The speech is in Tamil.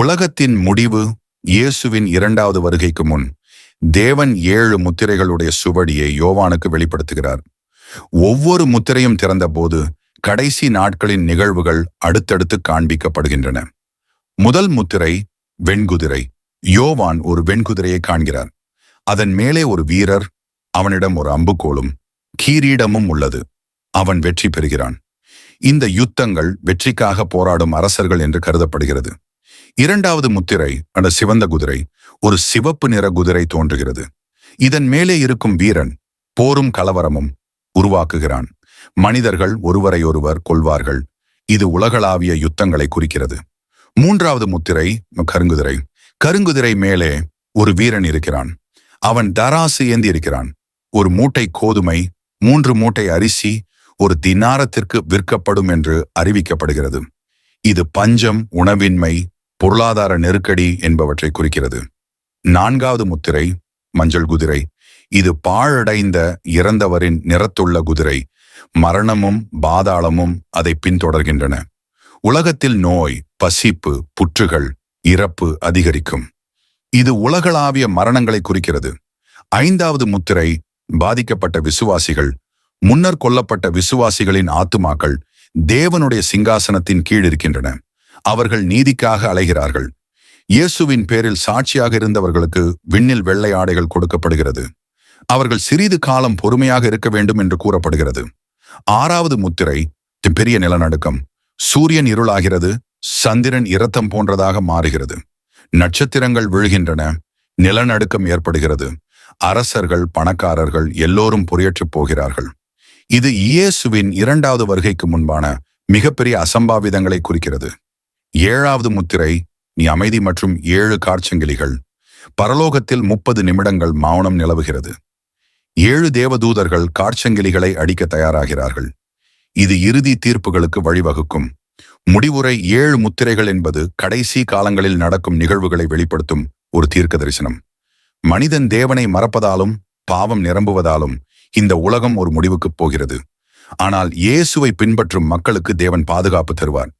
உலகத்தின் முடிவு இயேசுவின் இரண்டாவது வருகைக்கு முன் தேவன் ஏழு முத்திரைகளுடைய சுவடியை யோவானுக்கு வெளிப்படுத்துகிறார். ஒவ்வொரு முத்திரையும் திறந்தபோது கடைசி நாட்களின் நிகழ்வுகள் அடுத்தடுத்து காண்பிக்கப்படுகின்றன. முதல் முத்திரை வெண்குதிரை. யோவான் ஒரு வெண்குதிரையை காண்கிறார். அதன் மேலே ஒரு வீரர் அவனிடம் ஒரு அம்புக்கோளும் கீரீடமும் உள்ளது. அவன் வெற்றி பெறுகிறான். இந்த யுத்தங்கள் வெற்றிக்காக போராடும் அரசர்கள் என்று கருதப்படுகிறது. இரண்டாவது முத்திரை அந்த சிவந்த குதிரை ஒரு சிவப்பு நிற குதிரை தோன்றுகிறது. இதன் மேலே இருக்கும் வீரன் போரும் கலவரமும் உருவாக்குகிறான். மனிதர்கள் ஒருவரையொருவர் கொள்வார்கள் இது உலகளாவிய யுத்தங்களை குறிக்கிறது. மூன்றாவது முத்திரை கருங்குதிரை. கருங்குதிரை மேலே ஒரு வீரன் இருக்கிறான். அவன் தராசு ஏந்தி இருக்கிறான். ஒரு மூட்டை கோதுமை மூன்று மூட்டை அரிசி ஒரு தினாரத்திற்கு விற்கப்படும் என்று அறிவிக்கப்படுகிறது. இது பஞ்சம் உணவின்மை பொருளாதார நெருக்கடி என்பவற்றை குறிக்கிறது. நான்காவது முத்திரை மஞ்சள் குதிரை. இது பாழடைந்த இறந்தவரின் நிறத்துள்ள குதிரை. மரணமும் பாதாளமும் அதை பின்தொடர்கின்றன. உலகத்தில் நோய் பசிப்பு புற்றுகள் இறப்பு அதிகரிக்கும். இது உலகளாவிய மரணங்களை குறிக்கிறது. ஐந்தாவது முத்திரை பாதிக்கப்பட்ட விசுவாசிகள். முன்னர் கொல்லப்பட்ட விசுவாசிகளின் ஆத்துமாக்கள் தேவனுடைய சிங்காசனத்தின் கீழ் இருக்கின்றன. அவர்கள் நீதிக்காக அலைகிறார்கள். இயேசுவின் பேரில் சாட்சியாக இருந்தவர்களுக்கு விண்ணில் வெள்ளை ஆடைகள் கொடுக்கப்படுகிறது. அவர்கள் சிறிது காலம் பொறுமையாக இருக்க வேண்டும் என்று கூறப்படுகிறது. ஆறாவது முத்திரை பெரிய நிலநடுக்கம். சூரியன் இருளாகிறது சந்திரன் இரத்தம் போன்றதாக மாறுகிறது. நட்சத்திரங்கள் விழுகின்றன நிலநடுக்கம் ஏற்படுகிறது. அரசர்கள் பணக்காரர்கள் எல்லோரும் பொறியற்றுப் போகிறார்கள். இது இயேசுவின் இரண்டாவது வருகைக்கு முன்பான மிகப்பெரிய அசம்பாவிதங்களை குறிக்கிறது. ஏழாவது முத்திரை நீ அமைதி மற்றும் ஏழு கார்ச்சங்கிலிகள். பரலோகத்தில் முப்பது நிமிடங்கள் மௌனம் நிலவுகிறது. ஏழு தேவதூதர்கள் காற்சங்கிலிகளை அடிக்க தயாராகிறார்கள். இது இறுதி தீர்ப்புகளுக்கு வழிவகுக்கும். முடிவுரை ஏழு முத்திரைகள் என்பது கடைசி காலங்களில் நடக்கும் நிகழ்வுகளை வெளிப்படுத்தும் ஒரு தீர்க்க தரிசனம் மனிதன் தேவனை மறப்பதாலும் பாவம் நிரம்புவதாலும் இந்த உலகம் ஒரு முடிவுக்குப் போகிறது. ஆனால் இயேசுவை பின்பற்றும் மக்களுக்கு தேவன் பாதுகாப்பு தருவார்.